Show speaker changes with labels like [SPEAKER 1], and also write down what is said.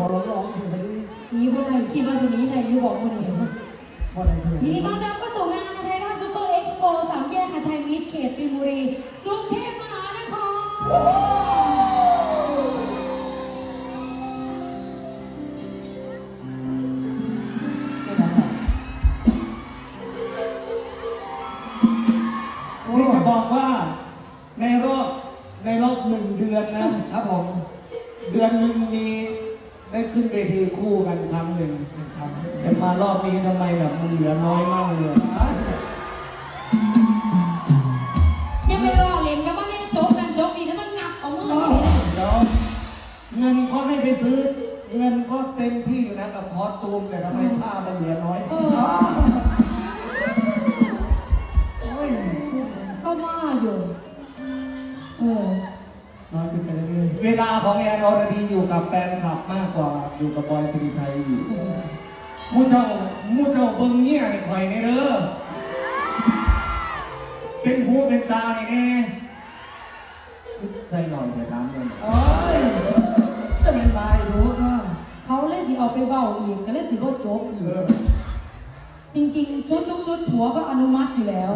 [SPEAKER 1] ขอร้องร้องอยู่ไปดิ
[SPEAKER 2] นี่บ่ได้คิดว่าสิหนี้ได้อยู่บอกบ่ได้
[SPEAKER 1] พอได้เท่าไหร่
[SPEAKER 2] ยินดีต้อนรับเข้าสู่งานไทยราชซูเปอร์เอ็กซ์โปสามแยกหาไทยมิตรเขตปิมุรีกรุงเทพมหานคร
[SPEAKER 1] ไม่ได้หรอก
[SPEAKER 3] นี่จะบอกว่าในรอบในรอบหนึ่งเดือนนะครับ
[SPEAKER 1] ผม
[SPEAKER 3] เดือนหนึ่งมี ได้ขึ้นเวทีคู่กันครั้งหนึ่ง
[SPEAKER 1] หนึ่งคำ
[SPEAKER 3] แต่มารอบนี้ทำไมแบบมันเหลือน้อยมากเลย
[SPEAKER 2] ยังไม่รอเล่นกับมันยังจบกันจบดีแล้วมันงับเอามืออยู่นี่
[SPEAKER 3] แล้วเงินก็ให้ไปซื้อ เงินก็เต็มที่อยู่นะกับคอสตูมแต่ทำไมผ้ามันเหลือน้อย
[SPEAKER 2] เออ
[SPEAKER 1] โอ้ย
[SPEAKER 2] ก็ว่าอยู่เออ
[SPEAKER 1] น้อยขึ้นไปเรื่อย
[SPEAKER 3] เวลาของแอนอรดีอยู่กับแฟนคลับมากกว่าอยู่กับบอยสิริชัยอยู่มู่เจ้ามู่เจ้าเบิ่งเนี่ยให้ข่อยในเด้อเป็นหูเป็นตาให้แน่ใส่หน่อยเดี๋ยวน้ำเลย
[SPEAKER 1] ๆโอ้ยจะเป็นลายรู้เนาะ
[SPEAKER 2] เขาเลยสิเอาไปเบ้าอีกก็เลยสิบ่จบอีก
[SPEAKER 3] เออ
[SPEAKER 2] จริงๆ ชุดทุกชุดผัวก็อนุมัติอยู่แล้ว